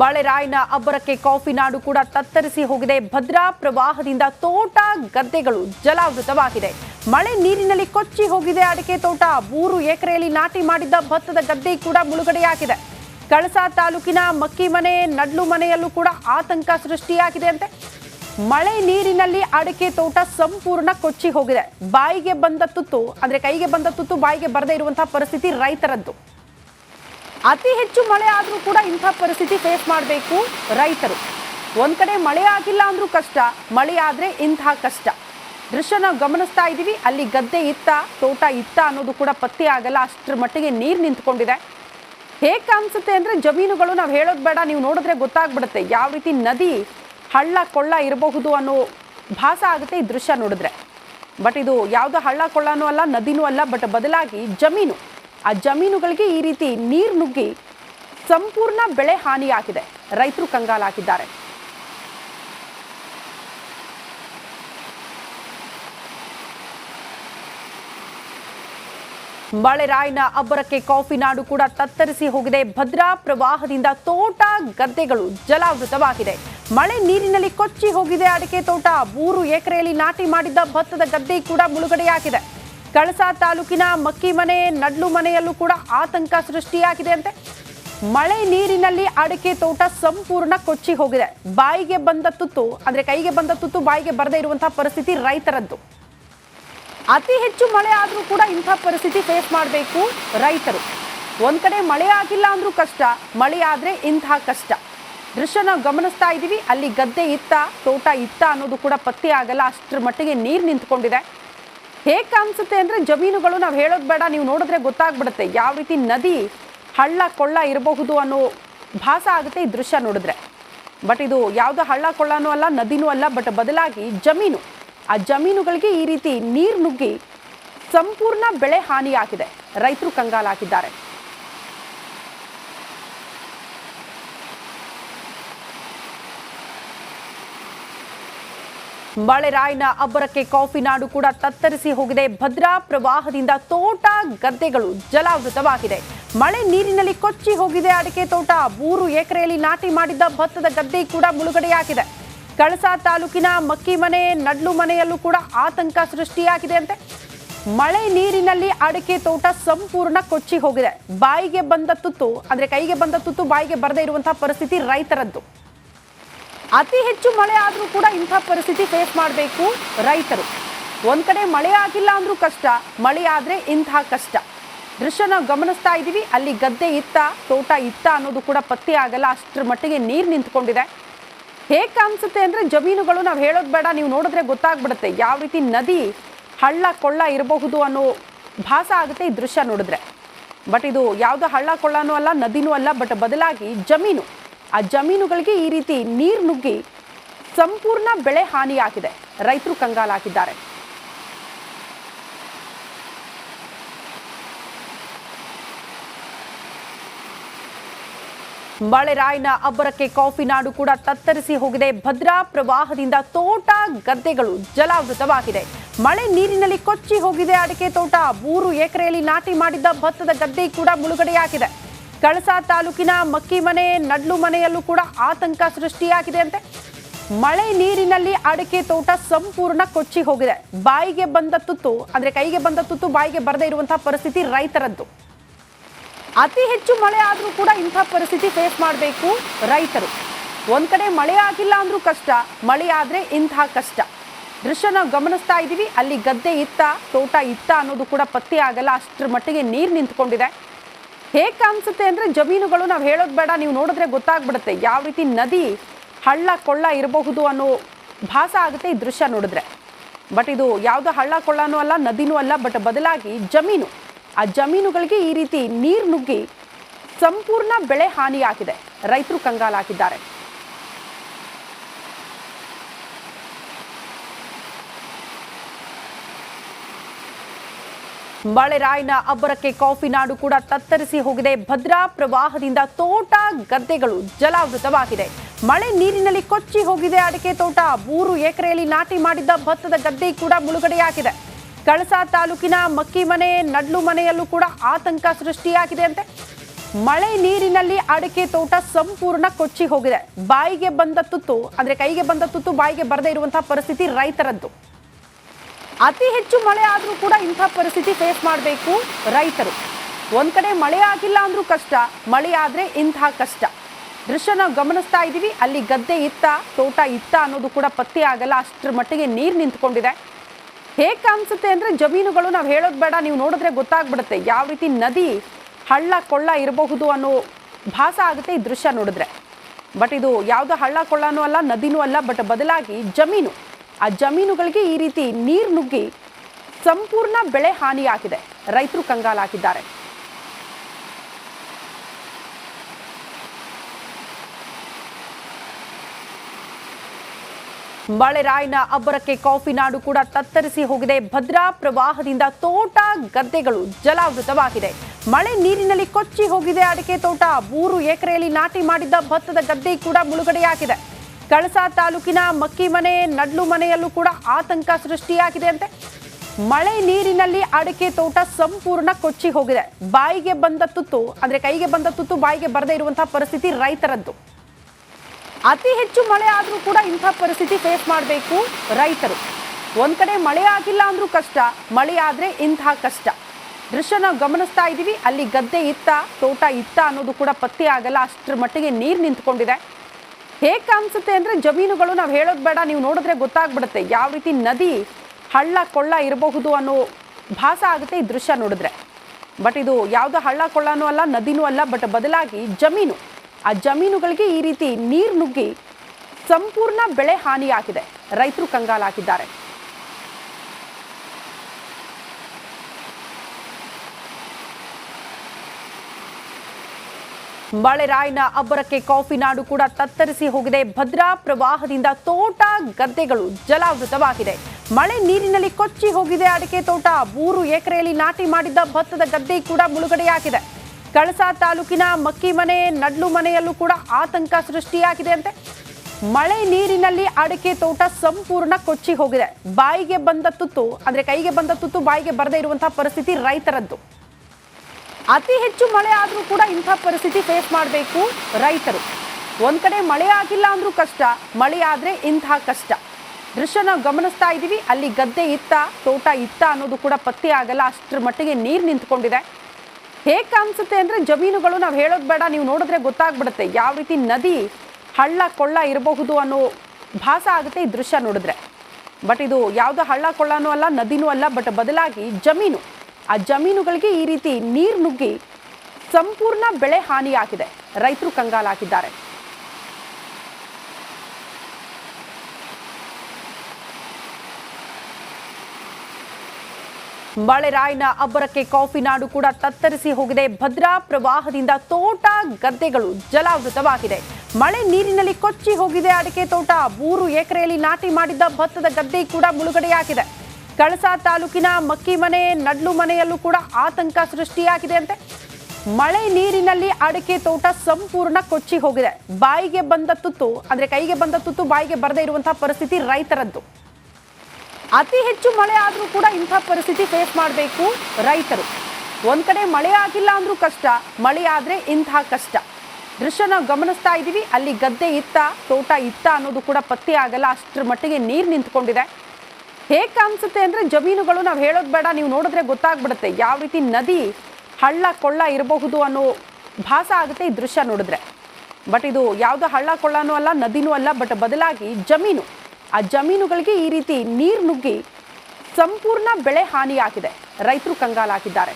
ಮಳೆರಾಯ್ನ ಅಬ್ಬರಕ್ಕೆ coffee ನಾಡು ಕೂಡ ತತ್ತರಿಸಿ ಹೋಗಿದೆ. ಭದ್ರಾ ಪ್ರವಾಹದಿಂದ ತೋಟ ಗದ್ದೆಗಳು ಜಲಾವೃತವಾಗಿದೆ. ಮಳೆ ನೀರಿನಲ್ಲಿ ಕೊಚ್ಚಿ ಹೋಗಿದೆ. ಅಡಿಕೆ ತೋಟ ಮೂರು ಎಕರೆಯಲ್ಲಿ ನಾಟಿ ಮಾಡಿದ್ದ ಭತ್ತದ ಗದ್ದೆ ಕೂಡ ಮುಳುಗಡೆಯಾಗಿದೆ. ಕಳಸಾ ತಾಲೂಕಿನ ಮಕ್ಕಿಮನೆ ನಡ್ಲು ಮನೆಯಲ್ಲೂ ಕೂಡ ಆತಂಕ ಸೃಷ್ಟಿಯಾಗಿದೆ ಅಂತೆ. ಮಳೆ ನೀರಿನಲ್ಲಿ ಅಡಿಕೆ ತೋಟ ಸಂಪೂರ್ಣ ಕೊಚ್ಚಿ ಹೋಗಿದೆ. ಬಾಯಿಗೆ ಬಂದ ತುತ್ತು, ಅಂದ್ರೆ ಕೈಗೆ ಬಂದ ತುತ್ತು ಬಾಯಿಗೆ ಬರದೇ ಇರುವಂತಹ ಪರಿಸ್ಥಿತಿ ರೈತರದ್ದು. ಅತಿ ಹೆಚ್ಚು ಮಳೆ ಆದರೂ ಕೂಡ ಇಂಥ ಪರಿಸ್ಥಿತಿ ಫೇಸ್ ಮಾಡಬೇಕು ರೈತರು. ಒಂದು ಕಡೆ ಮಳೆ ಆಗಿಲ್ಲ ಅಂದರೂ ಕಷ್ಟ, ಮಳೆ ಆದರೆ ಇಂಥ ಕಷ್ಟ. ದೃಶ್ಯ ನಾವು ಗಮನಿಸ್ತಾ ಇದ್ದೀವಿ, ಅಲ್ಲಿ ಗದ್ದೆ ಇತ್ತ, ತೋಟ ಇತ್ತ ಅನ್ನೋದು ಕೂಡ ಪತ್ತೆ ಆಗಲ್ಲ, ಅಷ್ಟರ ಮಟ್ಟಿಗೆ ನೀರು ನಿಂತ್ಕೊಂಡಿದೆ. ಹೇಗೆ ಕಾಣಿಸುತ್ತೆ ಅಂದರೆ ಜಮೀನುಗಳು ನಾವು ಹೇಳೋದು ಬೇಡ, ನೀವು ನೋಡಿದ್ರೆ ಗೊತ್ತಾಗ್ಬಿಡುತ್ತೆ. ಯಾವ ರೀತಿ ನದಿ, ಹಳ್ಳ, ಕೊಳ್ಳ ಇರಬಹುದು ಅನ್ನೋ ಭಾಸ ಆಗುತ್ತೆ ಈ ದೃಶ್ಯ ನೋಡಿದ್ರೆ. ಬಟ್ ಇದು ಯಾವುದೋ ಹಳ್ಳ, ಕೊಳ್ಳನೂ ಅಲ್ಲ, ನದಿನೂ ಅಲ್ಲ, ಬಟ್ ಬದಲಾಗಿ ಜಮೀನು. ಆ ಜಮೀನುಗಳಿಗೆ ಈ ರೀತಿ ನೀರು ನುಗ್ಗಿ ಸಂಪೂರ್ಣ ಬೆಳೆ ಹಾನಿಯಾಗಿದೆ. ರೈತರು ಕಂಗಾಲಾಗಿದ್ದಾರೆ. ಮಳೆರಾಯ್ನ ಅಬ್ಬರಕ್ಕೆ ಕಾಫಿ ನಾಡು ಕೂಡ ತತ್ತರಿಸಿ ಹೋಗಿದೆ. ಭದ್ರಾ ಪ್ರವಾಹದಿಂದ ತೋಟ ಗದ್ದೆಗಳು ಜಲಾವೃತವಾಗಿದೆ. ಮಳೆ ನೀರಿನಲ್ಲಿ ಕೊಚ್ಚಿ ಹೋಗಿದೆ. ಅಡಿಕೆ ತೋಟ ಮೂರು ಎಕರೆಯಲ್ಲಿ ನಾಟಿ ಮಾಡಿದ್ದ ಭತ್ತದ ಗದ್ದೆ ಕೂಡ ಮುಳುಗಡೆಯಾಗಿದೆ. ಕಳಸಾ ತಾಲೂಕಿನ ಮಕ್ಕಿಮನೆ, ನಡ್ಲು ಮನೆಯಲ್ಲೂ ಕೂಡ ಆತಂಕ ಸೃಷ್ಟಿಯಾಗಿದೆ ಅಂತೆ. ಮಳೆ ನೀರಿನಲ್ಲಿ ಅಡಿಕೆ ತೋಟ ಸಂಪೂರ್ಣ ಕೊಚ್ಚಿ ಹೋಗಿದೆ. ಬಾಯಿಗೆ ಬಂದ ತುತ್ತು, ಅಂದ್ರೆ ಕೈಗೆ ಬಂದ ತುತ್ತು ಬಾಯಿಗೆ ಬರದೇ ಇರುವಂತಹ ಪರಿಸ್ಥಿತಿ ರೈತರದ್ದು. ಅತಿ ಹೆಚ್ಚು ಮಳೆ ಆದರೂ ಕೂಡ ಇಂಥ ಪರಿಸ್ಥಿತಿ ಫೇಸ್ ಮಾಡಬೇಕು ರೈತರು. ಒಂದ್ ಕಡೆ ಮಳೆ ಆಗಿಲ್ಲ ಅಂದ್ರೂ ಕಷ್ಟ, ಮಳೆ ಆದ್ರೆ ಇಂಥ ಕಷ್ಟ. ದೃಶ್ಯ ನಾವು ಗಮನಿಸ್ತಾ ಇದ್ದೀವಿ. ಅಲ್ಲಿ ಗದ್ದೆ ಇತ್ತ, ತೋಟ ಇತ್ತ ಅನ್ನೋದು ಕೂಡ ಪತ್ತೆ ಆಗಲ್ಲ. ಅಷ್ಟರ ಮಟ್ಟಿಗೆ ನೀರು ನಿಂತ್ಕೊಂಡಿದೆ. ಹೇಗೆ ಕಾಣಿಸುತ್ತೆ ಅಂದ್ರೆ ಜಮೀನುಗಳು ನಾವು ಹೇಳೋದು ಬೇಡ, ನೀವು ನೋಡಿದ್ರೆ ಗೊತ್ತಾಗ್ಬಿಡುತ್ತೆ. ಯಾವ ರೀತಿ ನದಿ, ಹಳ್ಳ, ಕೊಳ್ಳ ಇರಬಹುದು ಅನ್ನೋ ಭಾಸ ಆಗುತ್ತೆ ಈ ದೃಶ್ಯ ನೋಡಿದ್ರೆ. ಬಟ್ ಇದು ಯಾವುದೋ ಹಳ್ಳ, ಕೊಳ್ಳನೂ ಅಲ್ಲ, ನದಿನೂ ಅಲ್ಲ ಬಟ್ ಬದಲಾಗಿ ಜಮೀನು. ಆ ಜಮೀನುಗಳಿಗೆ ಈ ರೀತಿ ನೀರು ನುಗ್ಗಿ ಸಂಪೂರ್ಣ ಬೆಳೆ ಹಾನಿಯಾಗಿದೆ. ರೈತರು ಕಂಗಾಲಾಗಿದ್ದಾರೆ. ಮಳೆರಾಯ್ನ ಅಬ್ಬರಕ್ಕೆ ಕಾಫಿ ನಾಡು ಕೂಡ ತತ್ತರಿಸಿ ಹೋಗಿದೆ. ಭದ್ರಾ ಪ್ರವಾಹದಿಂದ ತೋಟ ಗದ್ದೆಗಳು ಜಲಾವೃತವಾಗಿದೆ. ಮಳೆ ನೀರಿನಲ್ಲಿ ಕೊಚ್ಚಿ ಹೋಗಿದೆ. ಅಡಿಕೆ ತೋಟ ಮೂರು ಎಕರೆಯಲ್ಲಿ ನಾಟಿ ಮಾಡಿದ್ದ ಭತ್ತದ ಗದ್ದೆ ಕೂಡ ಮುಳುಗಡೆಯಾಗಿದೆ. ಕಳಸಾ ತಾಲೂಕಿನ ಮಕ್ಕಿಮನೆ, ನಡ್ಲು ಮನೆಯಲ್ಲೂ ಕೂಡ ಆತಂಕ ಸೃಷ್ಟಿಯಾಗಿದೆ ಅಂತೆ. ಮಳೆ ನೀರಿನಲ್ಲಿ ಅಡಿಕೆ ತೋಟ ಸಂಪೂರ್ಣ ಕೊಚ್ಚಿ ಹೋಗಿದೆ. ಬಾಯಿಗೆ ಬಂದ ತುತ್ತು, ಅಂದ್ರೆ ಕೈಗೆ ಬಂದ ತುತ್ತು ಬಾಯಿಗೆ ಬರದೇ ಇರುವಂತಹ ಪರಿಸ್ಥಿತಿ ರೈತರದ್ದು. ಅತಿ ಹೆಚ್ಚು ಮಳೆ ಆದರೂ ಕೂಡ ಇಂಥ ಪರಿಸ್ಥಿತಿ ಫೇಸ್ ಮಾಡಬೇಕು ರೈತರು. ಒಂದ್ ಕಡೆ ಮಳೆ ಆಗಿಲ್ಲ ಅಂದ್ರೂ ಕಷ್ಟ, ಮಳೆ ಆದ್ರೆ ಇಂಥ ಕಷ್ಟ. ದೃಶ್ಯ ನಾವು ಗಮನಿಸ್ತಾ ಇದ್ದೀವಿ ಅಲ್ಲಿ ಗದ್ದೆ ಇತ್ತ, ತೋಟ ಇತ್ತ ಅನ್ನೋದು ಕೂಡ ಪತ್ತೆ ಆಗಲ್ಲ, ಅಷ್ಟರ ಮಟ್ಟಿಗೆ ನೀರು ನಿಂತ್ಕೊಂಡಿದೆ. ಹೇಗೆ ಕಾಣಿಸುತ್ತೆ ಅಂದ್ರೆ ಜಮೀನುಗಳು ನಾವು ಹೇಳೋದು ಬೇಡ, ನೀವು ನೋಡಿದ್ರೆ ಗೊತ್ತಾಗ್ಬಿಡುತ್ತೆ. ಯಾವ ರೀತಿ ನದಿ, ಹಳ್ಳ, ಕೊಳ್ಳ ಇರಬಹುದು ಅನ್ನೋ ಭಾಸ ಆಗುತ್ತೆ ಈ ದೃಶ್ಯ ನೋಡಿದ್ರೆ. ಬಟ್ ಇದು ಯಾವುದೋ ಹಳ್ಳ, ಕೊಳ್ಳನೂ ಅಲ್ಲ, ನದಿನೂ ಅಲ್ಲ, ಬಟ್ ಬದಲಾಗಿ ಜಮೀನು. ಆ ಜಮೀನುಗಳಿಗೆ ಈ ರೀತಿ ನೀರು ನುಗ್ಗಿ ಸಂಪೂರ್ಣ ಬೆಳೆ ಹಾನಿಯಾಗಿದೆ. ರೈತರು ಕಂಗಾಲಾಗಿದ್ದಾರೆ. ಮಳೆರಾಯ್ನ ಅಬ್ಬರಕ್ಕೆ ಕಾಫಿ ನಾಡು ಕೂಡ ತತ್ತರಿಸಿ ಹೋಗಿದೆ. ಭದ್ರಾ ಪ್ರವಾಹದಿಂದ ತೋಟ ಗದ್ದೆಗಳು ಜಲಾವೃತವಾಗಿದೆ. ಮಳೆ ನೀರಿನಲ್ಲಿ ಕೊಚ್ಚಿ ಹೋಗಿದೆ. ಅಡಿಕೆ ತೋಟ, ಮೂರು ಎಕರೆಯಲ್ಲಿ ನಾಟಿ ಮಾಡಿದ್ದ ಭತ್ತದ ಗದ್ದೆ ಕೂಡ ಮುಳುಗಡೆಯಾಗಿದೆ. ಕಳಸಾ ತಾಲೂಕಿನ ಮಕ್ಕಿ ಮನೆ ನಡ್ಲು ಮನೆಯಲ್ಲೂ ಕೂಡ ಆತಂಕ ಸೃಷ್ಟಿಯಾಗಿದೆ ಅಂತೆ. ಮಳೆ ನೀರಿನಲ್ಲಿ ಅಡಿಕೆ ತೋಟ ಸಂಪೂರ್ಣ ಕೊಚ್ಚಿ ಹೋಗಿದೆ. ಬಾಯಿಗೆ ಬಂದ ತುತ್ತು, ಅಂದ್ರೆ ಕೈಗೆ ಬಂದ ತುತ್ತು ಬಾಯಿಗೆ ಬರದೇ ಇರುವಂತಹ ಪರಿಸ್ಥಿತಿ ರೈತರದ್ದು. ಅತಿ ಹೆಚ್ಚು ಮಳೆ ಆದರೂ ಕೂಡ ಇಂಥ ಪರಿಸ್ಥಿತಿ ಫೇಸ್ ಮಾಡಬೇಕು ರೈತರು. ಒಂದ್ ಕಡೆ ಮಳೆ ಆಗಿಲ್ಲ ಅಂದ್ರೂ ಕಷ್ಟ, ಮಳೆ ಆದ್ರೆ ಇಂಥ ಕಷ್ಟ. ದೃಶ್ಯ ನಾವು ಗಮನಿಸ್ತಾ ಇದ್ದೀವಿ. ಅಲ್ಲಿ ಗದ್ದೆ ಇತ್ತ, ತೋಟ ಇತ್ತ ಅನ್ನೋದು ಕೂಡ ಪತ್ತೆ ಆಗಲ್ಲ. ಅಷ್ಟರ ಮಟ್ಟಿಗೆ ನೀರು ನಿಂತ್ಕೊಂಡಿದೆ. ಹೇಗೆ ಕಾಣಿಸುತ್ತೆ ಅಂದ್ರೆ ಜಮೀನುಗಳು ನಾವು ಹೇಳೋದು ಬೇಡ, ನೀವು ನೋಡಿದ್ರೆ ಗೊತ್ತಾಗ್ಬಿಡುತ್ತೆ. ಯಾವ ರೀತಿ ನದಿ, ಹಳ್ಳ, ಕೊಳ್ಳ ಇರಬಹುದು ಅನ್ನೋ ಭಾಸ ಆಗುತ್ತೆ ಈ ದೃಶ್ಯ ನೋಡಿದ್ರೆ. ಬಟ್ ಇದು ಯಾವುದೋ ಹಳ್ಳ, ಕೊಳ್ಳನೂ ಅಲ್ಲ, ನದಿನೂ ಅಲ್ಲ, ಬಟ್ ಬದಲಾಗಿ ಜಮೀನು. ಆ ಜಮೀನುಗಳಿಗೆ ಈ ರೀತಿ ನೀರು ನುಗ್ಗಿ ಸಂಪೂರ್ಣ ಬೆಳೆ ಹಾನಿಯಾಗಿದೆ. ರೈತರು ಕಂಗಾಲಾಗಿದ್ದಾರೆ. ಮಳೆರಾಯ್ನ ಅಬ್ಬರಕ್ಕೆ ಕಾಫಿ ನಾಡು ಕೂಡ ತತ್ತರಿಸಿ ಹೋಗಿದೆ. ಭದ್ರಾ ಪ್ರವಾಹದಿಂದ ತೋಟ ಗದ್ದೆಗಳು ಜಲಾವೃತವಾಗಿದೆ. ಮಳೆ ನೀರಿನಲ್ಲಿ ಕೊಚ್ಚಿ ಹೋಗಿದೆ. ಅಡಿಕೆ ತೋಟ ಮೂರು ಎಕರೆಯಲ್ಲಿ ನಾಟಿ ಮಾಡಿದ್ದ ಭತ್ತದ ಗದ್ದೆ ಕೂಡ ಮುಳುಗಡೆಯಾಗಿದೆ. ಕಳಸಾ ತಾಲೂಕಿನ ಮಕ್ಕಿಮನೆ, ನಡ್ಲು ಮನೆಯಲ್ಲೂ ಕೂಡ ಆತಂಕ ಸೃಷ್ಟಿಯಾಗಿದೆ ಅಂತೆ. ಮಳೆ ನೀರಿನಲ್ಲಿ ಅಡಿಕೆ ತೋಟ ಸಂಪೂರ್ಣ ಕೊಚ್ಚಿ ಹೋಗಿದೆ. ಬಾಯಿಗೆ ಬಂದ ತುತ್ತು, ಅಂದ್ರೆ ಕೈಗೆ ಬಂದ ತುತ್ತು ಬಾಯಿಗೆ ಬರದೇ ಇರುವಂತಹ ಪರಿಸ್ಥಿತಿ ರೈತರದ್ದು. ಅತಿ ಹೆಚ್ಚು ಮಳೆ ಆದರೂ ಕೂಡ ಇಂಥ ಪರಿಸ್ಥಿತಿ ಫೇಸ್ ಮಾಡಬೇಕು ರೈತರು. ಒಂದು ಕಡೆ ಮಳೆ ಆಗಿಲ್ಲ ಅಂದರೂ ಕಷ್ಟ, ಮಳೆ ಆದ್ರೆ ಇಂತಹ ಕಷ್ಟ. ದೃಶ್ಯ ನಾವು ಗಮನಿಸ್ತಾ ಇದ್ದೀವಿ, ಅಲ್ಲಿ ಗದ್ದೆ ಇತ್ತ, ತೋಟ ಇತ್ತ ಅನ್ನೋದು ಕೂಡ ಪತ್ತೆ ಆಗಲ್ಲ, ಅಷ್ಟರ ಮಟ್ಟಿಗೆ ನೀರು ನಿಂತ್ಕೊಂಡಿದೆ. ಹೇಗೆ ಕಾಣಿಸುತ್ತೆ ಅಂದ್ರೆ ಜಮೀನುಗಳು ನಾವು ಹೇಳೋದು ಬೇಡ, ನೀವು ನೋಡಿದ್ರೆ ಗೊತ್ತಾಗ್ಬಿಡುತ್ತೆ. ಯಾವ ರೀತಿ ನದಿ, ಹಳ್ಳ, ಕೊಳ್ಳ ಇರಬಹುದು ಅನ್ನೋ ಭಾಸ ಆಗುತ್ತೆ ಈ ದೃಶ್ಯ ನೋಡಿದ್ರೆ. ಬಟ್ ಇದು ಯಾವುದೋ ಹಳ್ಳ, ಕೊಳ್ಳನೂ ಅಲ್ಲ, ನದಿನೂ ಅಲ್ಲ, ಬಟ್ ಬದಲಾಗಿ ಜಮೀನು. ಆ ಜಮೀನುಗಳಿಗೆ ಈ ರೀತಿ ನೀರು ನುಗ್ಗಿ ಸಂಪೂರ್ಣ ಬೆಳೆ ಹಾನಿಯಾಗಿದೆ. ರೈತರು ಕಂಗಾಲಾಗಿದ್ದಾರೆ. ಮಳೆರಾಯಿನ ಅಬ್ಬರಕ್ಕೆ ಕಾಫಿ ನಾಡು ಕೂಡ ತತ್ತರಿಸಿ ಹೋಗಿದೆ. ಭದ್ರಾ ಪ್ರವಾಹದಿಂದ ತೋಟ ಗದ್ದೆಗಳು ಜಲಾವೃತವಾಗಿದೆ. ಮಳೆ ನೀರಿನಲ್ಲಿ ಕೊಚ್ಚಿ ಹೋಗಿದೆ. ಅಡಿಕೆ ತೋಟ ಮೂರು ಎಕರೆಯಲ್ಲಿ ನಾಟಿ ಮಾಡಿದ್ದ ಭತ್ತದ ಗದ್ದೆ ಕೂಡ ಮುಳುಗಡೆಯಾಗಿದೆ. ಕಳಸಾ ತಾಲೂಕಿನ ಮಕ್ಕಿ ಮನೆ ನಡ್ಲು ಮನೆಯಲ್ಲೂ ಕೂಡ ಆತಂಕ ಸೃಷ್ಟಿಯಾಗಿದೆ ಅಂತೆ. ಮಳೆ ನೀರಿನಲ್ಲಿ ಅಡಿಕೆ ತೋಟ ಸಂಪೂರ್ಣ ಕೊಚ್ಚಿ ಹೋಗಿದೆ. ಬಾಯಿಗೆ ಬಂದ ತುತ್ತು, ಅಂದ್ರೆ ಕೈಗೆ ಬಂದ ತುತ್ತು ಬಾಯಿಗೆ ಬರದೇ ಇರುವಂತಹ ಪರಿಸ್ಥಿತಿ ರೈತರದ್ದು. ಅತಿ ಹೆಚ್ಚು ಮಳೆ ಆದರೂ ಕೂಡ ಇಂಥ ಪರಿಸ್ಥಿತಿ ಫೇಸ್ ಮಾಡಬೇಕು ರೈತರು. ಒಂದ್ ಕಡೆ ಮಳೆ ಆಗಿಲ್ಲ ಅಂದ್ರೂ ಕಷ್ಟ, ಮಳೆ ಆದ್ರೆ ಇಂಥ ಕಷ್ಟ. ದೃಶ್ಯ ನಾವು ಗಮನಿಸ್ತಾ ಇದ್ದೀವಿ. ಅಲ್ಲಿ ಗದ್ದೆ ಇತ್ತ, ತೋಟ ಇತ್ತ ಅನ್ನೋದು ಕೂಡ ಪತ್ತೆ ಆಗಲ್ಲ. ಅಷ್ಟರ ಮಟ್ಟಿಗೆ ನೀರು ನಿಂತ್ಕೊಂಡಿದೆ. ಹೇಗೆ ಕಾಣಿಸುತ್ತೆ ಅಂದ್ರೆ ಜಮೀನುಗಳು ನಾವು ಹೇಳೋದು ಬೇಡ, ನೀವು ನೋಡಿದ್ರೆ ಗೊತ್ತಾಗ್ಬಿಡುತ್ತೆ. ಯಾವ ರೀತಿ ನದಿ, ಹಳ್ಳ, ಕೊಳ್ಳ ಇರಬಹುದು ಅನ್ನೋ ಭಾಸ ಆಗುತ್ತೆ ಈ ದೃಶ್ಯ ನೋಡಿದ್ರೆ. ಬಟ್ ಇದು ಯಾವುದೋ ಹಳ್ಳ, ಕೊಳ್ಳನೂ ಅಲ್ಲ, ನದಿನೂ ಅಲ್ಲ, ಬಟ್ ಬದಲಾಗಿ ಜಮೀನು. ಆ ಜಮೀನುಗಳಿಗೆ ಈ ರೀತಿ ನೀರು ನುಗ್ಗಿ ಸಂಪೂರ್ಣ ಬೆಳೆ ಹಾನಿಯಾಗಿದೆ. ರೈತರು ಕಂಗಾಲಾಗಿದ್ದಾರೆ. ಮಳೆರಾಯಿನ ಅಬ್ಬರಕ್ಕೆ ಕಾಫಿ ನಾಡು ಕೂಡ ತತ್ತರಿಸಿ ಹೋಗಿದೆ. ಭದ್ರಾ ಪ್ರವಾಹದಿಂದ ತೋಟ ಗದ್ದೆಗಳು ಜಲಾವೃತವಾಗಿದೆ. ಮಳೆ ನೀರಿನಲ್ಲಿ ಕೊಚ್ಚಿ ಹೋಗಿದೆ. ಅಡಿಕೆ ತೋಟ ಮೂರು ಎಕರೆಯಲ್ಲಿ ನಾಟಿ ಮಾಡಿದ್ದ ಭತ್ತದ ಗದ್ದೆ ಕೂಡ ಮುಳುಗಡೆಯಾಗಿದೆ. ಕಳಸಾ ತಾಲೂಕಿನ ಮಕ್ಕಿ ಮನೆ ನಡ್ಲು ಮನೆಯಲ್ಲೂ ಕೂಡ ಆತಂಕ ಸೃಷ್ಟಿಯಾಗಿದೆ ಅಂತೆ. ಮಳೆ ನೀರಿನಲ್ಲಿ ಅಡಿಕೆ ತೋಟ ಸಂಪೂರ್ಣ ಕೊಚ್ಚಿ ಹೋಗಿದೆ. ಬಾಯಿಗೆ ಬಂದ ತುತ್ತು, ಅಂದ್ರೆ ಕೈಗೆ ಬಂದ ತುತ್ತು ಬಾಯಿಗೆ ಬರದೇ ಇರುವಂತಹ ಪರಿಸ್ಥಿತಿ ರೈತರದ್ದು. ಅತಿ ಹೆಚ್ಚು ಮಳೆ ಆದರೂ ಕೂಡ ಇಂಥ ಪರಿಸ್ಥಿತಿ ಫೇಸ್ ಮಾಡಬೇಕು ರೈತರು. ಒಂದು ಕಡೆ ಮಳೆ ಆಗಿಲ್ಲ ಅಂದರೂ ಕಷ್ಟ, ಮಳೆ ಆದರೆ ಇಂಥ ಕಷ್ಟ. ದೃಶ್ಯ ನಾವು ಗಮನಿಸ್ತಾ ಇದ್ದೀವಿ, ಅಲ್ಲಿ ಗದ್ದೆ ಇತ್ತ, ತೋಟ ಇತ್ತ ಅನ್ನೋದು ಕೂಡ ಪತ್ತೆ ಆಗಲ್ಲ, ಅಷ್ಟರ ಮಟ್ಟಿಗೆ ನೀರು ನಿಂತ್ಕೊಂಡಿದೆ. ಹೇಗೆ ಕಾಣಿಸುತ್ತೆ ಅಂದರೆ ಜಮೀನುಗಳು ನಾವು ಹೇಳೋದು ಬೇಡ, ನೀವು ನೋಡಿದ್ರೆ ಗೊತ್ತಾಗ್ಬಿಡುತ್ತೆ ಯಾವ ರೀತಿ ನದಿ, ಹಳ್ಳ, ಕೊಳ್ಳ ಇರಬಹುದು ಅನ್ನೋ ಭಾಸ ಆಗುತ್ತೆ ಈ ದೃಶ್ಯ ನೋಡಿದ್ರೆ. ಬಟ್ ಇದು ಯಾವುದೋ ಹಳ್ಳ, ಕೊಳ್ಳನೂ ಅಲ್ಲ, ನದಿನೂ ಅಲ್ಲ ಬಟ್ ಬದಲಾಗಿ ಜಮೀನು. ಆ ಜಮೀನುಗಳಿಗೆ ಈ ರೀತಿ ನೀರು ನುಗ್ಗಿ ಸಂಪೂರ್ಣ ಬೆಳೆ ಹಾನಿಯಾಗಿದೆ. ರೈತರು ಕಂಗಾಲಾಗಿದ್ದಾರೆ. ಮಳೆರಾಯಿನ ಅಬ್ಬರಕ್ಕೆ ಕಾಫಿ ನಾಡು ಕೂಡ ತತ್ತರಿಸಿ ಹೋಗಿದೆ. ಭದ್ರಾ ಪ್ರವಾಹದಿಂದ ತೋಟ ಗದ್ದೆಗಳು ಜಲಾವೃತವಾಗಿದೆ. ಮಳೆ ನೀರಿನಲ್ಲಿ ಕೊಚ್ಚಿ ಹೋಗಿದೆ. ಅಡಿಕೆ ತೋಟ, ಮೂರು ಎಕರೆಯಲ್ಲಿ ನಾಟಿ ಮಾಡಿದ್ದ ಭತ್ತದ ಗದ್ದೆ ಕೂಡ ಮುಳುಗಡೆಯಾಗಿದೆ. ಕಳಸಾ ತಾಲೂಕಿನ ಮಕ್ಕಿ ಮನೆ ನಡ್ಲು ಮನೆಯಲ್ಲೂ ಕೂಡ ಆತಂಕ ಸೃಷ್ಟಿಯಾಗಿದೆ ಅಂತೆ. ಮಳೆ ನೀರಿನಲ್ಲಿ ಅಡಿಕೆ ತೋಟ ಸಂಪೂರ್ಣ ಕೊಚ್ಚಿ ಹೋಗಿದೆ. ಬಾಯಿಗೆ ಬಂದ ತುತ್ತು, ಅಂದ್ರೆ ಕೈಗೆ ಬಂದ ತುತ್ತು ಬಾಯಿಗೆ ಬರದೇ ಇರುವಂತಹ ಪರಿಸ್ಥಿತಿ ರೈತರದ್ದು. ಅತಿ ಹೆಚ್ಚು ಮಳೆ ಆದರೂ ಕೂಡ ಇಂಥ ಪರಿಸ್ಥಿತಿ ಫೇಸ್ ಮಾಡಬೇಕು ರೈತರು. ಒಂದ್ ಕಡೆ ಮಳೆ ಆಗಿಲ್ಲ ಅಂದ್ರೂ ಕಷ್ಟ, ಮಳೆ ಆದ್ರೆ ಇಂಥ ಕಷ್ಟ. ದೃಶ್ಯ ನಾವು ಗಮನಿಸ್ತಾ ಇದ್ದೀವಿ ಅಲ್ಲಿ ಗದ್ದೆ ಇತ್ತ, ತೋಟ ಇತ್ತ ಅನ್ನೋದು ಕೂಡ ಪತ್ತೆ ಆಗಲ್ಲ. ಅಷ್ಟರ ಮಟ್ಟಿಗೆ ನೀರು ನಿಂತ್ಕೊಂಡಿದೆ. ಹೇಗೆ ಕಾಣಿಸುತ್ತೆ ಅಂದ್ರೆ ಜಮೀನುಗಳು ನಾವು ಹೇಳೋದು ಬೇಡ, ನೀವು ನೋಡಿದ್ರೆ ಗೊತ್ತಾಗ್ಬಿಡುತ್ತೆ. ಯಾವ ರೀತಿ ನದಿ, ಹಳ್ಳ, ಕೊಳ್ಳ ಇರಬಹುದು ಅನ್ನೋ ಭಾಸ ಆಗುತ್ತೆ ಈ ದೃಶ್ಯ ನೋಡಿದ್ರೆ. ಬಟ್ ಇದು ಯಾವುದೋ ಹಳ್ಳ, ಕೊಳ್ಳನೂ ಅಲ್ಲ, ನದಿನೂ ಅಲ್ಲ, ಬಟ್ ಬದಲಾಗಿ ಜಮೀನು. ಆ ಜಮೀನುಗಳಿಗೆ ಈ ರೀತಿ ನೀರು ನುಗ್ಗಿ ಸಂಪೂರ್ಣ ಬೆಳೆ ಹಾನಿಯಾಗಿದೆ. ರೈತರು ಕಂಗಾಲಾಗಿದ್ದಾರೆ.